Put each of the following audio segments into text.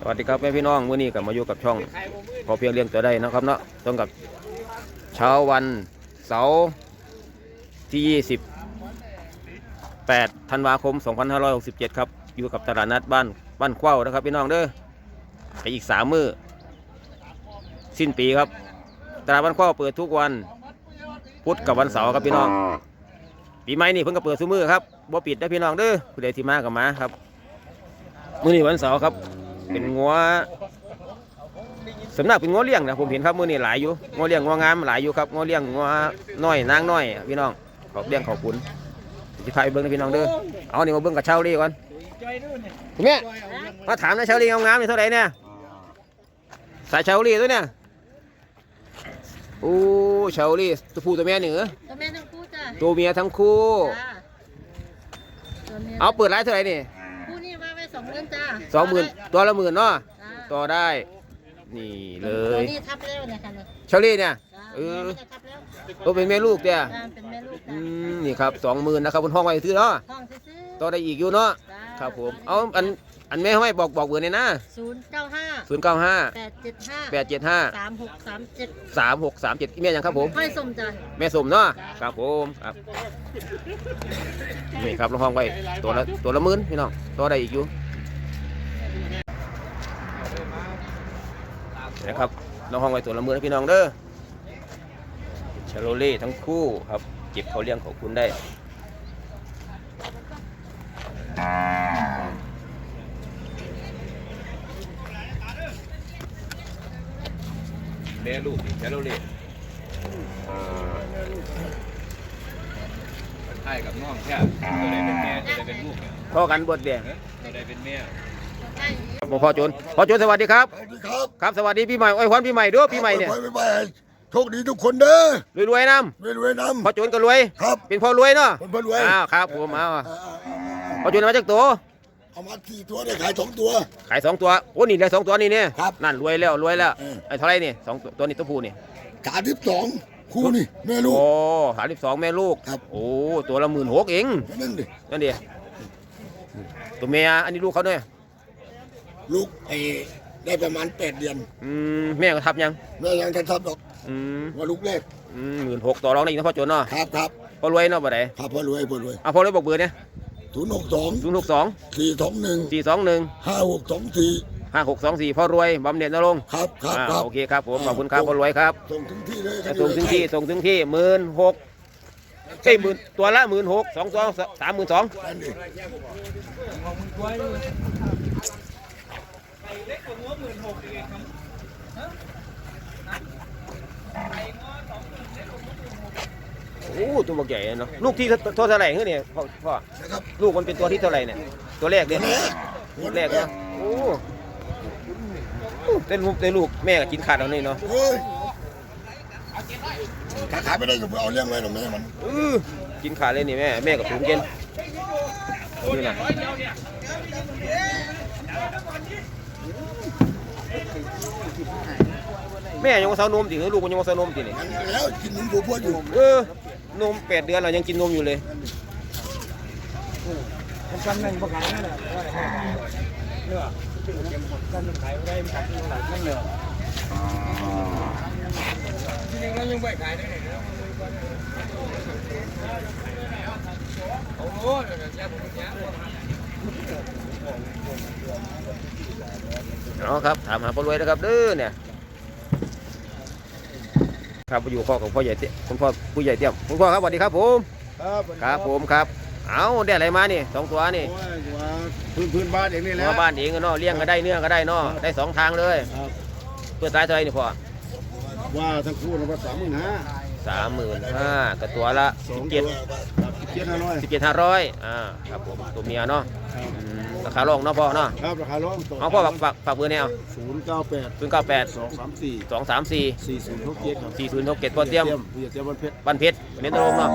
สวัสดีครับแม่พี่น้องมื้อนี้ก็มาอยู่กับช่อง พอเพียงเลี้ยงตัวได้นะครับเนาะตรงกับเช้าวันเสาร์ที่28ธันวาคม 2567 ครับ อยู่กับตลาดนัดบ้านบ้านเข้านะครับพี่น้องเด้อไปอีกสามมือสิ้นปีครับ ตลาดบ้านเข้าเปิดทุกวันพุธกับวันเสาร์ครับพี่น้องปีใหม่นี่เพิ่งก็เปิดซุมือครับบ่ปิดนะพี่น้องเด้อผู้ใดที่มากับมาครับ มื้อนี้วันเสาร์ครับ เป็นงัวสำนักเป็นงัวเลี้ยงนะผมเห็นครับมื้อนี้หลายอยู่งัวเลี้ยงงัวงามหลายอยู่ครับงัวเลี้ยงงัวน้อยนางน้อยพี่น้องขอบเลี้ยงขอบคุณสิพาไปเบิ่งนะพี่น้องเด้อเอานี่มาเบิ่งกับเชาลี่ก่อนคุณแม่มาถามนะเชาลี่งามๆนี่เท่าไหร่เนี่ยสายเชาลี่ตัวเนี่ยโอ้เชาลี่ตัวผู้ตัวแม่เหนือตัวแม่ทั้งคู่จ้ะตัวเมียทั้งคู่จ้าตัวแม่เอาเปิดร้านเท่าไหร่นี่คู่นี้มาไว้ สองหมื่นจ้าสองหมื่นตัวละหมื่นเนาะจ้าต่อได้ นี่เลตัวยนี้ทับแล้วเนี่ยค่ะเนี่ยเชาลี่เนี่ย จ้าเออแม่จะทับแล้วตัวเป็นแม่ลูกเนี่ยจ้าเป็นแม่ลูกอืจ้ามนี่ครับสองหมื่นนะครับบนห้องไว้ซื้อเนาะห้องซื้อต่อได้อีกอยู่เนาะจ้าครับผม เอาอันอันแม่ให้บอกบอกเบอร์เนี่อยนะศูนย์เก้าห้าศูนย์เก้าห้าแปดเจ็ดห้าแปดเจ็ดห้าสามหกสามเจ็ดสามหกสามเจ็ดแม่ยังครับผม ห้อยสมจ้ะแม่สมเนาะครับผมครับนี่ครับลงห้องไว้ตัวละตัวละหมื่นพี่น้องต่อได้อีกอยู่ นะครับลงห้องไว้ตัวละหมื่นนะพี่น้องเด้อชาโลเล่ทั้งคู่ครับเก็บเขาเลี้ยงของคุณได้แม่ลูกนี่แค่เราเรียกใช่กับน้องแค่ตัวใดเป็นแม่ตัวใดเป็นลูกเนี่ยพ่อกันบดแดงตัวใดเป็นแม่ ใช่ครับพ่อโจนพ่อโจนสวัสดีครับ สวัสดีครับครับสวัสดีปีใหม่โอ้ยพรปีใหม่ด้วยปีใหม่เนี่ยไปไปไปโชคดีทุกคนเด้อรวยๆน้รวยรวยำน้พ่อโจนก็รวยำครับ เป็นพ่อรวยเนาะคนเพื่อนรวยอ้าวครับผมเอาอ่าพ่อโจนมาจากตัวเอามาสี่ตัวได้ขายสองตัว ขายสองตัวโอ้นี่เลยสองตัวนี่เนี่ยครับนั่นรวยแล้วรวยแล้วเออไอ้เท่าไหรนี่สองตัวตัวนี้ตัวผู้นี่สามสิบสองคู่นี่แม่ลูกโอ้สามสิบสองแม่ลูกครับโอ้ตัวละหมื่นหกเองนั่นดินั่นดิตัวเมียอันนี้ลูกเขาเนี่ย ลูกไอ้ได้ประมาณแปดเดือน อืมแม่ก็ทับยัง แม่ยังทันทับดอกอืมว่าลูกแรกอืมหมื่นหกต่อรองได้อีกนะพ่อโจนเนาะครับครับพ่อรวยเนาะบ่ได้ครับพ่อรวยพ่อรวยอะพ่อรวยบอกเบอร์เนี่ยศูนย์หกสองศูนย์หกสองสี่สองหนึ่งสี่สองหนึ่งห้าหกสองสี่ห้าหกสองสี่พ่อรวยบำเหน็จนรงค์ครับครับอ่าครับโอเคครับผมขอบคุณครับพ่อรวยครับส่งถึงที่เลยส่งถึงที่ส่งถึงที่หมื่นหกเอ้ยหมื่นตัวละหมื่นหกสองตัวสามหมื่นสองนั่นดิ โอ้ตัวบักใหญ่เนาะลูกที่เท่าไหร่เนี่ยพ่อพ่อนะครับลูกมันเป็นตัวที่เท่าไหร่เนี่ยตัวแรกเนี่ยแม่ลูกแรกเนาะโอ้โอ้เต้นลูกเต้นลูกแม่ก็กินขาดเอานี่เนาะเฮ้ยถ้าขายไม่ได้ก็ไปเอาเลี้ยงไว้หรอกแม่มันเออกินขาดเลยนี่แม่แม่กับถุงเกินนี่นะ แม่ยังมาเซานมติหรือลูกมันยังมาเซานมตินี่มันแล้วกินนมบัวบัวอยู่เออนมแปดเดือนเรายังกินนมอยู่เลยเอาครับถามหาพ่อรวยนะครับเด้อเนี่ย ครับไปอยู่ข้อของพ่อใหญ่เตี้ยคุณพ่อผู้ใหญ่เตี้ยมคุณพ่อครับสวัสดีครับผม ครับครับผมครับ เอาได้อะไรมานี่สองตัวนี่โอ้ยว่าพื้นพื้นบ้านเองนี่แหละมาบ้านเองก็เนาะเลี้ยงก็ได้เนื้อก็ได้เนาะได้สองทางเลยครับเพื่อตายเท่าไหรนี่พ่อว่าทั้งคู่นะว่าสามหมื่นห้าสามหมื่นห้ากับตัวละสิบเจ็ดครับเจ็ดห้าร้อยสิบเจ็ดห้าร้อยอ่าครับผมตัวเมียเนาะครับอืม ราคาลงเนาะพ่อเนาะครับราคาร้องต่เอาพ่อฝากฝากฝากเบอร์เนี่ยเอาศูนย์เก้าแปดศูนย์เก้าแปดสองสามสี่สองสามสี่สี่ศูนย์หกเจ็ดครับสี่ศูนย์หกเจ็ดพ่อเตรียมผู้ใหญ่เตรียมวันเพชรบ้านเพชรเมนโรงเนาะ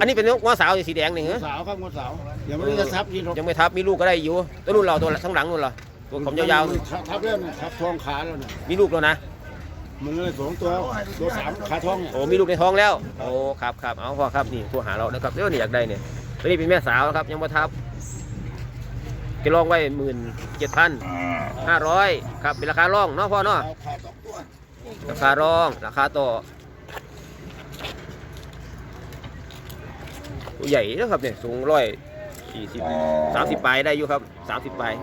อันนี้เป็นงวสาวสีแดงนี่เหรอสาวครับงวดสาวยังไม่ได้จะทับยินหรอกยังไม่ทับมีลูกก็ได้อยู่ตัวรุ่นเราตัวข้างหลังนู่นเหรอตัวผมยาวๆนู่นทับทับแล้วเนี่ยทับทองขาแล้วเนี่ยมีลูกแล้วนะมันเลยสองตัวตัวสามขาทองเนี่ยโอ้มีลูกในท้องแล้วโอ้ครับครับเอาพ่อครับนี่ตัวหาเรานะครับเดี๋ยวนี่อยากได้เนี่ยตัวนี้เป็นแม่สาวนะครับยังมาทับ จะลองไว้หมื่นเจ็ดพันห้าร้อยครับเป็นราคาร่องเนาะพ่อเนาะเอาขาสองตัวราคาร่องราคาต่อตัวใหญ่นะครับเนี่ยสูงร้อยสี่สิบสามสิบปลายได้อยู่ครับสามสิบปลาย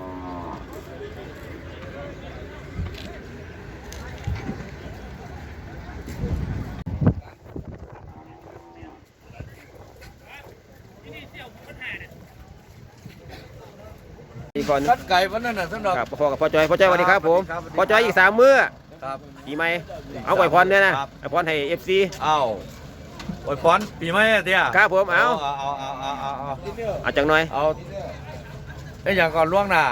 อี กคนรัดไก่วันนั้นน่ะสำหรับ ครับพ่อกับพ่อจอยพ่อจอยสวัสดีครับผมครับ พ่อจอยอีกสามมื้อครับ ปีใหม่เอาไว้พรเนี่ยนะครับ ไว้พรให้เอฟซีเอาอวยพรปีใหม่อะเตี้ยครับผมเอาเอาเอาเอาเอาเอาเอาเอาจังหน่อย เอาได้อย่างก่อนล่วงหน้า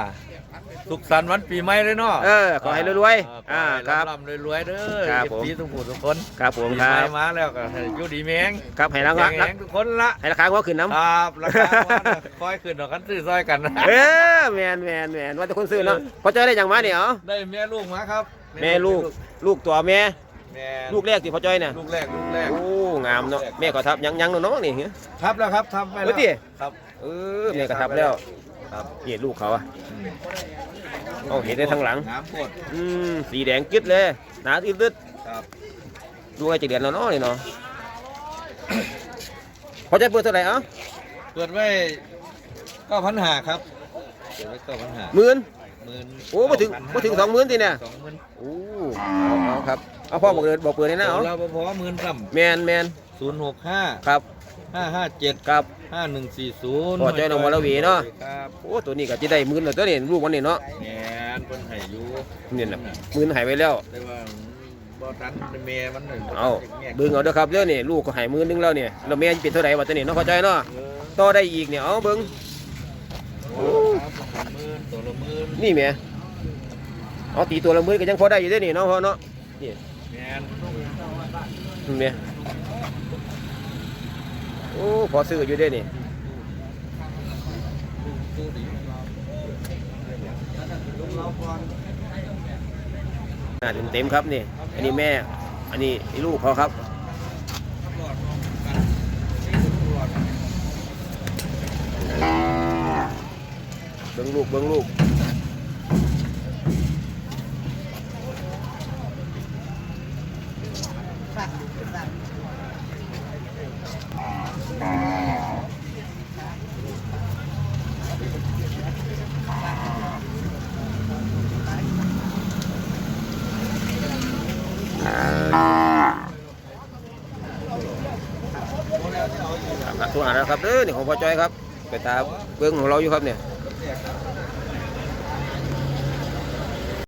สุขสันต์วันปีใหม่เลยเนาะเออขอให้รวยๆอ่าครับร่ำๆรวยๆเด้อครับเอฟผมซีทุกผู้ทุกคน ครับผมปีคใหรัม่บมาแล้วก็ให้อยู่ดีแมงครับให้รางวัลแข็งทุกคนละให้ราคาหัวขึ้นน้ำครับราคาว่าน่ะคอยขึ้นดอกกันซื้อซอยกันนะเออแมนแมนแมนว่าแต่คนซื้อเนาะพอเจอได้อย่างมาเนี่ยเหรอได้แม่ลูกมาครับแม่ลูกลูกตัวแม่แม่ลูกแรกที่พอจอยเนี่ยลูกแรกลูกแรก โอ้งามเนาะแม่ก็ทับยังยังน้องๆนี่เฮ้ย ทับแล้วครับทับไปเฮ้แล้ยวดิครับ เออแม่ก็ทับแล้วครับนี่ลูกเขาอะเอาเห็นได้ทั้งหลัง น้ำปวดอืมสีแดงกิ๊ดเลยหนาอึดครับๆ ดูไอ้จะเดือนแล้วเนาะนี่เนาะพอจะเปิดเท่าไหร่เอ้าเปิดไว้เก้าพันหาครับเปิดไว้เก้าพันหาหมื่นหมื่นโอ้มาถึงมาถึงสองหมื่นทีเนี่ยสองหมื่นโอ้เอาเอาครับเอาพ่อบอกเลยบอกเปิดเลยนะเอาเราพอหมื่นต่แมนแมนำศูนย์หกห้าครับห้าห้าเจ็ดครับห้าหนึ่งสี่ศูนย์พอใจน้องวรวีเนาะครับโอ้ตัวนี้ก็จะได้หมื่นแล้วตัวนี้ลูกมันนี่เนาะแหนเพิ่นให้อยู่นี่นะหมื่นหายไปแล้วแต่ว่า บ่ทันแม่มันหนึ่งเอาเบิ่งเอาเด้อครับเด้อนี่ลูกก็ใหายหมื่นหนึงแล้วเนี่ยแล้วแม่จะเป็นเท่าไหร่วะตัวนี้เนาะพอใจเนาะเออต่อได้อีกเนี่ยเอาเบิ่งครับหมื่นตัวละหมื่นนี่แหม่เอาตีตัวละหมื่นก็ยังพอได้อยู่เด้อนี่เนาะพ่อเนาะนี่แม่นนี่แหม่โอ้พอซื้ออยู่เด้อนี่อ่า หน้าเต็มๆครับนี่ อันนี้แม่ อันนี้ลูกเขาครับเบิ้งลูกเบิ้งลูก ครับตัวอ่าน แล้วครับเด้อนี่ของพ่อจ้อยครับ ไปตามเบิ้งของเราอยู่ครับเนี่ย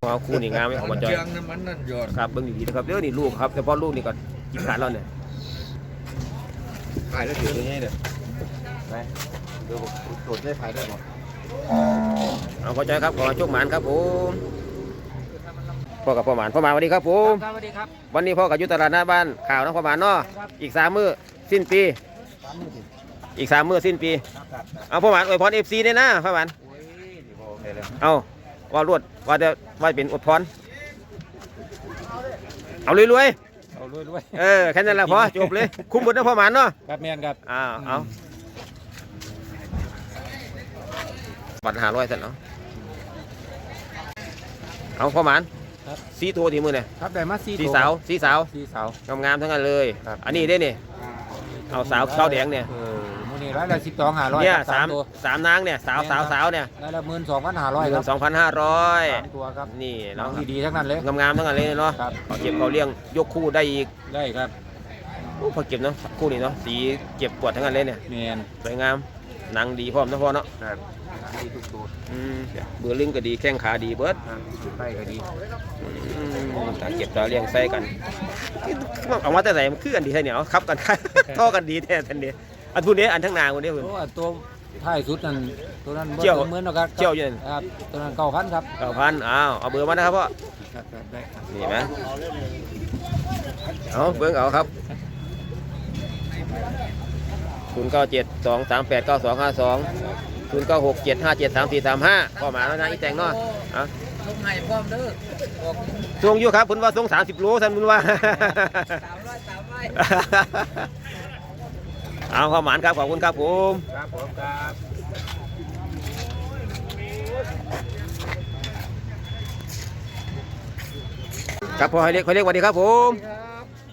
เอาคู่นี่งามไหมของพ่อจ้อยเชียงน้ำมันนั่นหยอดครับเบิ้งดีๆนะครับเด้อนี่ลูกครับแต่พอลูกนี่ก็กินขาดแล้วเนี่ยขายแล้วถือยังไงเนี่ยไปเดี๋ยวตรวจได้ขายได้หมดเอาพ่อจ้อยครับขอโชคหมานครับผมพ่อกับพ่อหมานพ่อหมานสวัสดีครับผมสวัสดีครับวันนี้พ่อกับอยุตลาดหน้าบ้านข่าวนะพ่อหมานเนาะอีกสามมื้อสิ้นปี อีกสามมื้อสิ้นปี เอาพ่อหมานอวยพรเอฟซีเนี่ยนะพ่อหมานโอเคเลยเอาว่ารวดว่าจะว่าเป็นอดพร เอารวยเอารวยรวยๆเออแค่นั้นแหละพอจบเลย คุ้มหมดนะพ่อหมานเนาะ ครับแมนครับ อ้าวเอาบัตรหาร้อยเสร็จเนาะเอาพ่อหมานครับ สีตัวที่มือเนี่ยครับได้มาสี่สีสาวสีสาว สี่สาว งามๆทั้งนั้นเลย ครับ อันนี้ได้เนี่ยเอาสาวขาวแดงเนี่ย เออ มูนี่ร้อยละสิบสองห้าร้อยเนี่ยครับสามตัวสามนางเนี่ยสาวสาวสาวเนี่ยร้อยละหมื่นสองพันห้าร้อยหคนึ่รับงสองพันห้าร้อยสามตัวครับนี่น้อเนาะงดีๆทั้งนั้นเลยงามๆทั้งนั้นเลยเนาะครับเขาเก็บเขาเลี้ยงยกคู่ได้อีกได้ครับโอ้พอเก็บเนาะคู่นี้เนาะสีเก็บปวดทั้งนั้นเลยเนี่ยแมนสวยงามหนังดีพร้อมนะพ่อเนาะครับดีทุกตัวอืมเบือลิงก็ดีแข้งขาดีเบิดครับไปก็ดีอืมตาเก็บตาเลี้ยงใส่กันเอามาแต่ไหนมันคือกันดีแท้เนี่ยเอาครับกันท่อกันดีแท้ทันเดีย อันพูดนี้อันทั้งนางคนนี้เพคุณราะว่าตัวท้ายสุดนั่นตัวนั้นบ่เจียวถึงหมื่นหรอกครับเจียวอยู่นั่น ครับตัวนั้นเก้าพันครับเก้าพันอ้าวเอาเบอร์มานะครับพ่อ ครับครับได้ครับนี่ไหมเอาเบิ้งเอาครับศูนย์เก้าเจ็ดสองสามแปดเก้าสองห้าสองศูนย์เก้าหกเจ็ดห้าเจ็ดสามสี่สามห้าพ่อหมาแล้วนะอีแตงเนาะเอาลงให้พร้อมเด้อบอกทรงอยู่ครับคุณว่าทรงสามสิบโลท่านคุณว่า สามร้อยสามร้อย เอาข้าวหมานครับขอบคุณครับผมครับผมครับครับพ่อให้เล็กให้เล็กสวัสดีครับผม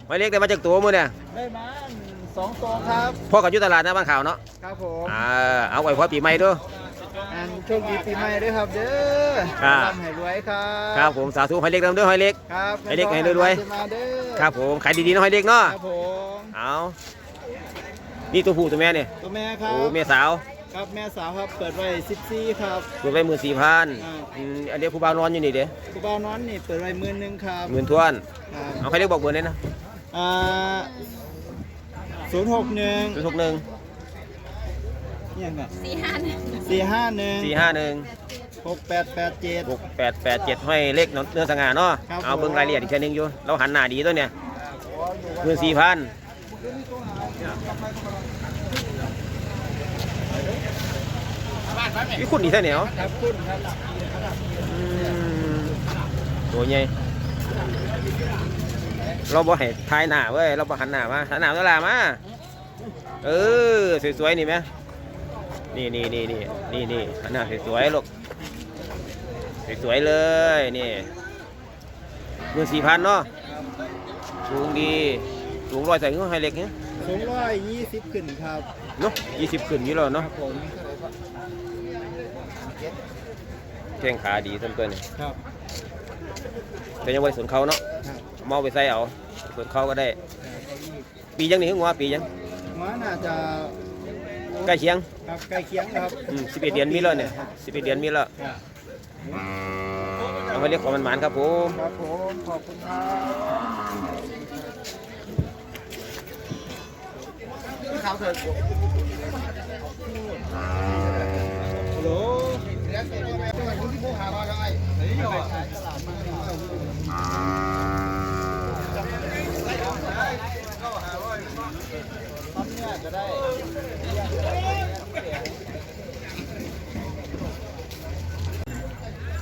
ให้เล็กได้มาจากตัวมือเนี่ยได้มาสองตัวครับพ่อกับอยุตลาดหน้าบ้านข่าวเนาะครับผมอ่าเอาไว้พอปีใหม่ด้วยอันโชคดีปีใหม่ด้วยครับเด้อครับร่ำให้รวยครับครับผมสาธุให้เล็กนำเด้อให้เล็กครับให้เล็กให้รวยๆจะมาเด้อครับผมขายดีๆเนาะให้เล็กเนาะครับผมเอา นี่ตัวผู้ตัวแม่เนี่ยตัวแม่ครับโอ้แม่สาวครับแม่สาวครับเปิดไว้14ครับเปิดไว้หมื่นสี่พันอ่าอันเดียวผู้บ่าวนอนอยู่นี่เด้กูเบาน้อนนี่เปิดไว้หมื่นหนึงครับหมื่นทวนครับเอาให้เล็กบอกเบอร์เลยนะอ่าศูนย์หกหนึ่งศูนย์หกหนึ่งยังไงสี่ห้าหนึ่งสี่ห้าหนึ่งสี่ห้าหนึ่งหกแปดแปดเจ็ดหกแปดแปดเจ็ดให้เล็กเนื้อสง่าเนาะครับเอาเบิ่งรายละเอียดอีกเช่นนึงอยู่เราหันหน้าดีตัวเนี่ยหมื่นสี่พัน พี่คุณดีแท้เหนียวครับคุณครับตัวใหญ่เราบ่ให้ทายหน้าเว้ย เราบ่หันหน้ามาหันหน้าเวลามา เออ สวยๆ นี่ไหมนี่นี่นี่นี่นี่นี่หันหน้าสวยๆ ลูก สวยๆ เลย นี่หมื่นสี่พันเนาะสูงดี สูงร้อยใส่เงื้อให้เล็กเนี่ยสูงร้อยยี่สิบขึ้นครับเนาะยี่สิบขึ้นอยู่แล้วเนาะครับผมแข้งขาดีต้นตัวนี่ครับแต่ยังไว้สวนเขาเนาะครับเมาไปใส่เอาสวนเขาก็ได้ ปียังนี่หัวปียังมันน่าจะใกล้เคียงครับใกล้เคียงครับสิบเอ็ดเดือนมีแล้วเนี่ยสิบเอ็ดเดือนมีแล้วครับเอาไปเรียกของมันหมานครับผมครับผมขอบคุณครับ ฮัลโหลเนี่ยจะได้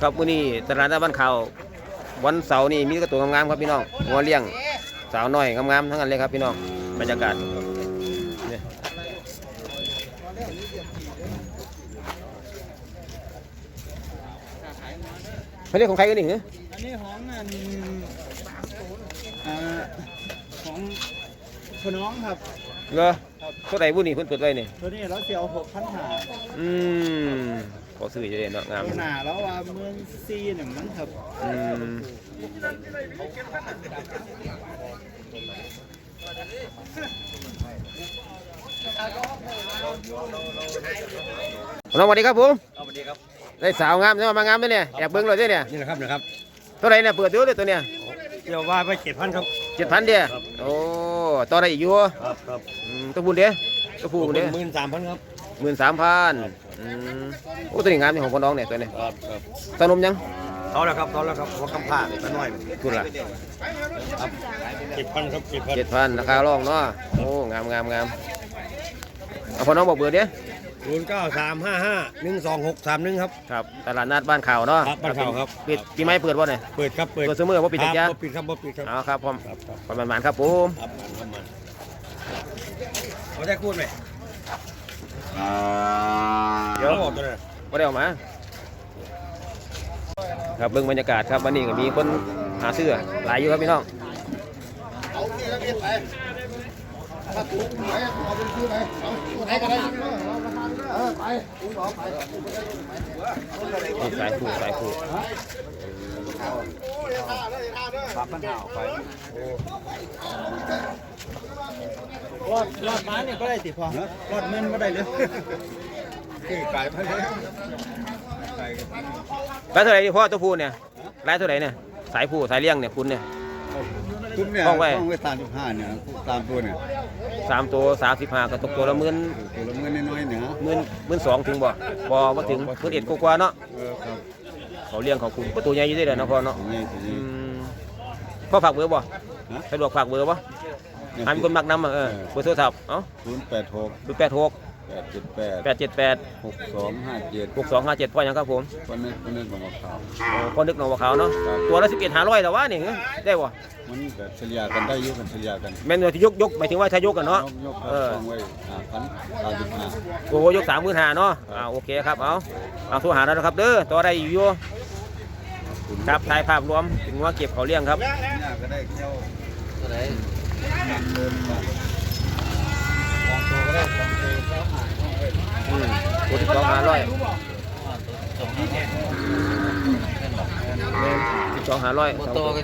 ครับมื้อนี้ตลาดหน้าบ้านเขาววันเสาร์นี่มีกระตัวงามๆครับพี่น้องงัวเลี้ยงสาวน้อยงามๆทั้งนั้นเลยครับพี่น้องบรรยากาศเนี่ย ไม่ได้ของใครกันนี่เหรออันนี้ของอันอ่าของพ่อน้องครับเหรอเท่าไหร่บุนี่เพิ่นเปิดไว้นี่ตัวนี้เราเสียวหกพันหาอืมขอซื้อจะได้เนาะงาม ตัวหนาแล้วว่าเมืองซีหนึ่งมั้งครับอืม น้องสวัสดีครับผมสวัสดีครับ ได้สาวงามใช่ไหมมางามด้วยเนี่ยแอบเบิ้งเลยเนี่ยนี่นะครับนะครับเท่าไหรเนี่ยเปิดดูเลยตัวเนี่ยเดี๋ยวว่าไปเจ็ดพันครับ เจ็ดพันเดียโอ้ต่อได้อีกอยู่ครับครับอืมตัวพูนเดียตัวพูนเดียหมื่นสามพันครับหมื่นสามพันโอ้ตัวนี้งามนี่ของพ่อน้องเนี่ยตัวนี้ครับครับตานมยังเขาแล้วครับเขาแล้วครับว่ากำผ้าไปหน่อยทุนละครับเจ็ดพันครับเจ็ดพันเจ็ดพันราคาร่องเนาะโอ้งามงามงามเอาพ่อน้องบอกเบอร์เดีย ศูนย์เก้าสามห้าห้าหนึ่งสองหกสามหนึ่งครับ ครับตลาดนัดบ้านข่าวเนาะครับบ้านข่าวครับ ปิดปีใหม่เปิดบ่เนี่ยเปิดครับ เปิดเปิดเสมอว่าปิดจักรยานครับบ่ปิดครับบ่ปิดครับเอาครับพร้อมครับครับประมาณๆครับผมครับมันครับมันเขาได้พูดไหมเดี๋ยวเขาบอกตัวไหนก็ได้ออกมาครับเบิ่งบรรยากาศครับวันนี้ก็มีคนหาเสื้อหลายอยู่ครับพี่น้องเอาที่แล้วไปถ้าถูกไหนเอาเป็นชื่อไหนเอาตัวไหนก็ได้ เออไปถูกสายผูสายผูครับปัญหาไปรอดรอดม้าเนี่ยก็ได้ติพอรอดเงินก็ได้เลยคือไก่พันธุ์รายเท่าไหร่ดิพ่อตัวผูเนี่ยรายเท่าไหร่เนี่ย สายผูสายเลี้ยงเนี่ยคุณเนี่ย คุ้มเนี่ยห้องไว้ ห้องไว้สามสิบห้าเนี่ยตามตัวเนี่ยสามตัวสามสิบห้าก็ตกตัวละหมื่นตัวละเงินน้อยๆเนี่ยฮะหมื่นหมื่นสองถึงบ่บ่มาถึงหมื่นเอ็ดกว่าๆเนาะเออครับเขาเลี้ยงเขาคุณก็ตัวใหญ่อยู่ได้เลยเนาะพ่อเนาะตัวนี้ตัวอืนี้ มพ่อฝากเบอร์บ่ฮะ สะดวกฝากเบอร์บ่หามีคนมักนำอะเออเบอร์โทรศัพท์เอ้าศูนย์แปดหกศูนย์แปดหก แปดเจ็ดแปดแปดเจ็ดแปดหกสองห้าเจ็ดหกสองห้าเจ็ดพ่อยังครับผมวันนี้วันนี้ของข่าวโอ้พ่อนึกหนองบัวขาวเนาะครับตัวละสิบเอ็ดห้าร้อยแต่ว่านี่ได้บ่มันแบบเฉลี่ยกันได้เยอะกันเฉลี่ยกันแม่นว่าที่ยกยกหมายถึงว่าถ้ายกกันเนาะยกยกครัเอบอห้องไว้ห้าพันสามสิบห้าโอ้ยกสามหมื่นห้าเนาะอ่าโอเคครับเอาเอาโทรหาแล้วนะครับเด้อต่อได้อยู่อยู่ศคุณครับถ่ายภาพรวมถึงว่าเก็บเขาเลี้ยงครับเนี่ยก็ได้เจ้าตัวไหนเดินมาส องตัวก็ได้สองตัวก็หายอืมตัวที่สองห้าร้อยสองห้าสิบสองห้าร้อยโมโตก็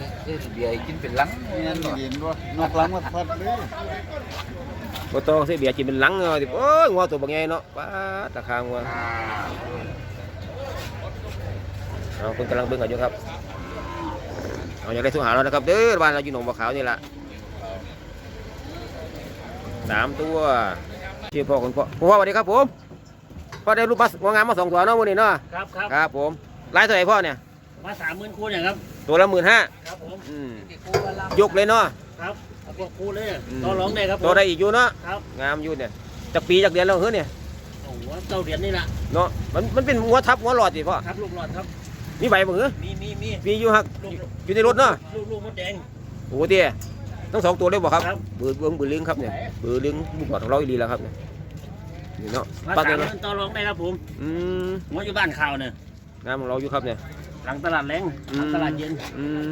เบียร์กินเป็นลังนี่ยเห็นว่านอกลังมาพัดเลยโมโตเสียเบียร์กินเป็นหลังเนาติโอ้ยงัวตัวบางไงเนาะป้าตะคางงัวเอาเพิ่นกำลังเบิ่งกันอยู่ครับเอาอย่างไรทุกหาเรานะครับเด้อบ้านเราอยู่หนองบัวขาวนี่แหละ สามตัวชื่อพ่อคุณพ่อคุณพ่อสวัสดีครับผมพ่อได้รูปบัสงวงงามมาสองตัวเนาะวันนี้เนาะครับครับครับผมไล่เท่าไหร่พ่อเนี่ยมาสามหมื่นคูเนี่ยครับตัวละหมื่นห้าครับผมอืมยกเลยเนาะครับเอาพวกคูเลยอืมต่อร้องได้ครับผมตัวได้อีกอยู่เนาะครับงามอยู่เนี่ยจากปีจากเดือนแล้วเฮ้ยเนี่ยโอ้โหเจ้าเหรียญนี่แหละเนาะมันมันเป็นหัวทับหัวหลอดสิพ่อครับลูกหลอดครับมีใบบ่เหรอมีมีมีมีอยู่ฮักอยู่ในรถเนาะลูกลูกมดแดงโอ้เตี้ย ทั้งสองตัวเลยบ่ครับครับ เบือเบืองเบือลึงครับเนี่ยเบือลึงบุกหลอดของเราอีดีแล้วครับเนี่ยนี่เนาะมาปักสามเลยหเนาะมื่นต่อร้องได้ครับผมอืมหัวอยู่บ้านข่าวเนี่ยงามของเราอยู่ครับเนี่ย หลังตลาดแรงอืหลัมงตลาดเย็น อืม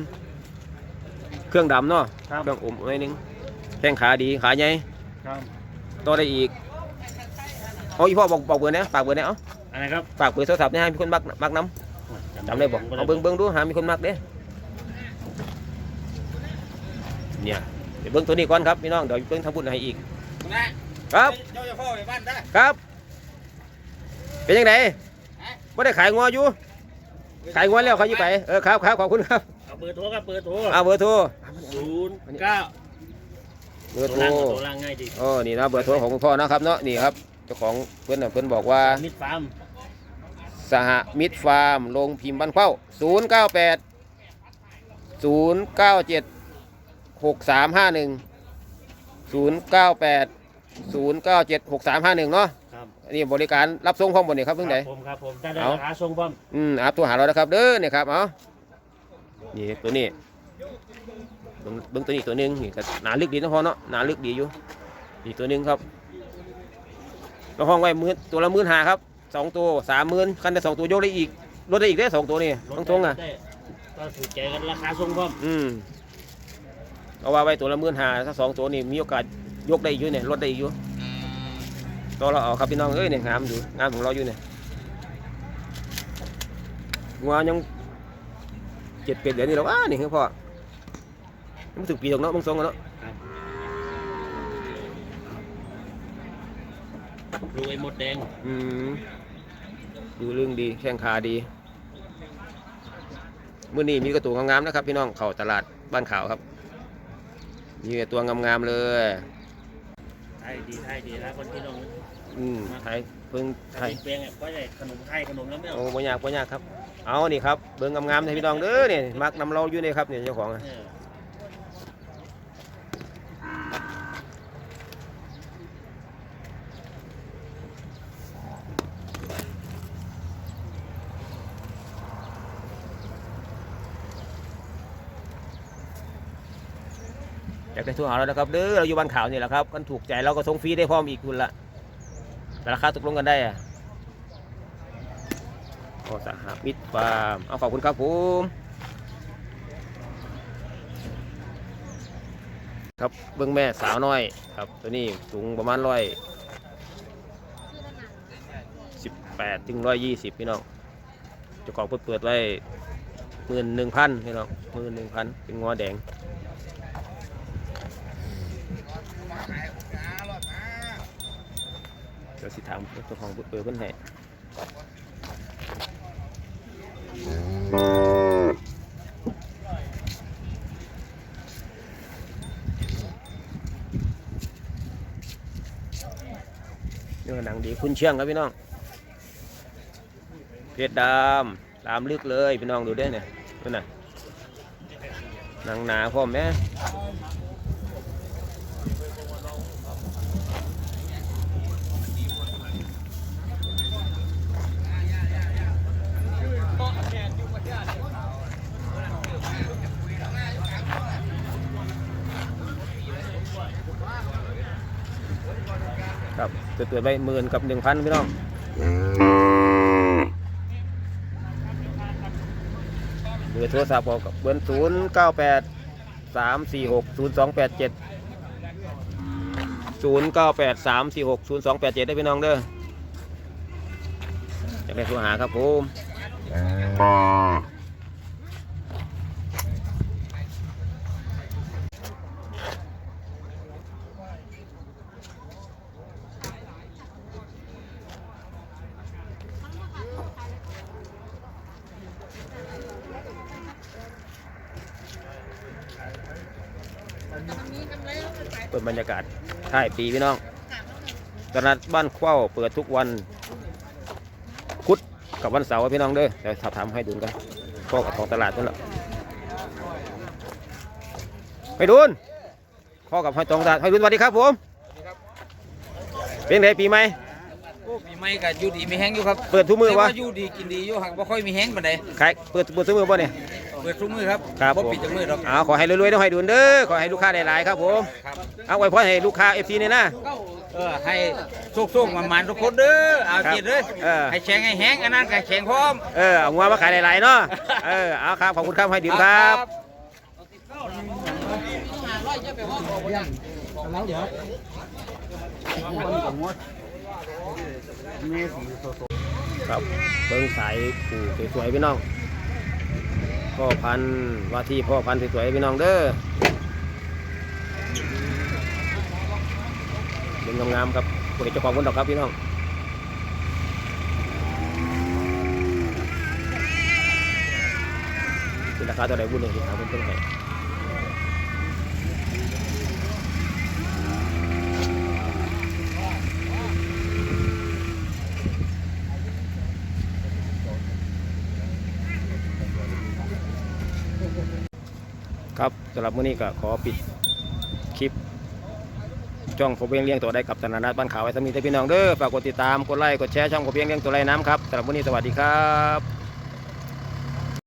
เครื่องดำเนาะครับ เครื่องอมไว้นึงแข้งขาดีขาใหญ่ครับต่อได้อีกเอาอีพ่อบอกบอกเบอร์นะฝากเบอร์นะเอาอะไรครับฝากเบอร์โทรศัพท์เนี่ยให้มีคนมักมักน้ำจำได้บอกเอาเบิ้งเบิ้งดูหามีคนมักเด้ เนี่ยเดี๋ยวเบิ้งตัวนี้ก่อนครับพี่น้องเดี๋ยวเบิ้งทำบุญให้อีกครับเจ้าจะพ่อไปบ้านได้ครับ เป็นยังไงไม่ได้ขายงัวอยู่ขายงัวแล้วเขาอยู่ไปเออครับครับขอบคุณครับเอาเบอร์โทรครับเบอร์โทรเอาเบอร์โทรศูนย์เก้าเบอร์โทรตัวล่างง่ายดีโอ้นี่นะเบอร์โทรของคุณพ่อนะครับเนาะนี่ครับเจ้าของเพื่อนเพื่อนบอกว่ามิตรฟาร์มสหมิตรฟาร์มลงพิมพ์บ้านเข้า098 097 หกสามห้าหนึ่งศูนย์เก้าแปดศูนย์เก้าเจ็ดหกสามห้าหนึ่งเนาะครับอันนี้บริการรับส่งข้อมูลนี่ครับเพิ่งไหนครับผมครับผมถ้าได้เอา ราคาส่งพร้อมอืมอัพตัวหาเรานะครับเด้อเนี่ยครับเอานี่ตัวนี้เบิ่งเบิ้งตัวนี้ตัวหนึงนี่ก็หนาลึกดีนะพ่อเนาะหนาลึกดีอยู่นี่ตัวหนึงครับเราห้องไว้หมื่นตัวละหมื่นหาครับสองตัวสามหมื่นคันได้สองตัวยกได้อีกลดได้อีกได้สองตัวนี่ต้องทงอะได้ก็ถูกใจกันราคาส่งพร้อมอืม เอาว่าไว้ตัวละหมื่นหาถ้าสองตัวนี่มีโอกาสยกได้อีกอยู่เนี่ยลดได้อีกอยู่ตัวเราเอาครับพี่น้องเอ้ยเนี่ยงามอยู่งามของเราอยู่เนี่ยงัวยังเจ็ดเป็ดเดือนนี่แล้ววะนี่คือพ่อยังไม่ถึงปีหรอกเนาะบางทรงอะเนาะรวยหมดแดงอืมดูเรื่องดีแข้งขาดีมื่อนี้มีกระตัวงามๆนะครับ พี่น้องเข่าตลาดบ้านขาวครับ มีแต่ตัวงามๆเลยไทยดีไทยดีนะคนที่น้องอืมไทยเพิ่งไทยเปียงเนี่ยก็ได้ขนมไทยขนมแล้วไม่เอาโอ้บ่ยากบ่ยากครับ เอานี่ครับเบิ่งงามๆให้พี่น้องเด้อนี่มักนำเราอยู่นี่ครับนี่เจ้าของอะ เอออยากได้ทั่วหาเรานะครับเด้อเราอยู่บ้านขาวนี่แหละครับกันถูกใจเราก็ส่งฟรีได้พร้อมอีกคุณละแต่ราคาตกลงกันได้อะโอ้สหมิตรฟาร์มเอาขอบคุณครับผมครับเบื้องแม่สาวน้อยครับ ตัวนี้สูงประมาณร้อยสิบแปดถึงร้อยยี่สิบพี่น้องจ้าของเพิ่งเปิดไว้หมื่นหนึ่งพันพี่น้องหมื่นหนึ่งพันเป็นงอแดง เดี๋ยว สิถามเจ้าของเบอร์เพิ่นให้เนื้อหนังดีคุณเชียงครับพี่น้องเพชรดำตามลึกเลยพี่น้องดูได้เนี่ยดูน่ะหนังหนาพร้อมไหม เปิดไว้หมื่นกับหนึ่งพันพี่น้องหมื่นอร์โทรศัพท์บอกกับเบอร์ศูนย์เก้าแปดสามสี่หกศูนย์สองแปดเจ็ดศูนย์เก้าแปดสามสี่หกศูนย์สองแปดเจ็ดได้พี่น้องเด้อจะได้โทรหาครับผม เปิดบรรยากาศ ท้ายปีพี่น้อง ตลาดบ้านเข้าเปิดทุกวันพุธกับวันเสาร์พี่น้องเด้อเดี๋ยวสอบถามให้ดูกันพ่อกับของตลาดนั่นแหละไปดูนพ่อกับห้อยตรงตลาดให้ดูนสวัสดีครับผมเป็นไงปีใหม่โอ้ปีใหม่ก็อยู่ดีมีแห้งอยู่ครับเปิดทุกมือแต่วะว่าอยู่ดีกินดีอยู่หักบ่ค่อยมีแห้งปานใดขายเปิดเปิดทุกมือป่ะเนี่ย เปิดทุกมือครับครับบ่ผมปิดจักมือดอกเอาขอให้รวยๆต้องให้ดูนเด้อขอให้ลูกค้าได้หลายครับผมครับเอาไว้พรให้ลูกค้าเอฟซีเนี่ยนะเออให้โชคๆมันๆทุกคนเด้อเอาครับจิตเด้อเออให้แข็งให้แห้งอันนั้นก็แข็งพร้อมเออเอางัวมาขายหลายๆเนาะเออเอาครับขอบคุณครับให้ดื่มครับแล้วเดี๋ยวคนกับงดเมสีโซโซครับเบิ้งสายผูสวยๆพี่น้อง พ่อพันธุ์ว่าที่พ่อพันธุ์สวยๆพี่น้องเด้อเป็นงามๆครับคนเจ้าของคนดอกครับพี่น้องเป็นราคาเท่าไหร่บุญเลยที่ถามเป็นต้นไห้ครับ สำหรับมื้อนี้ก็ขอปิดคลิปช่องผมเพียงเลี้ยงตัวได้กับธนานัทบ้านขาวไว้สมีแต่พี่น้องเด้อฝากกดติดตามกดไลค์กดแชร์ช่องผมเพียงเลี้ยงตัวไรน้ำครับสำหรับวันนี้สวัสดีครับ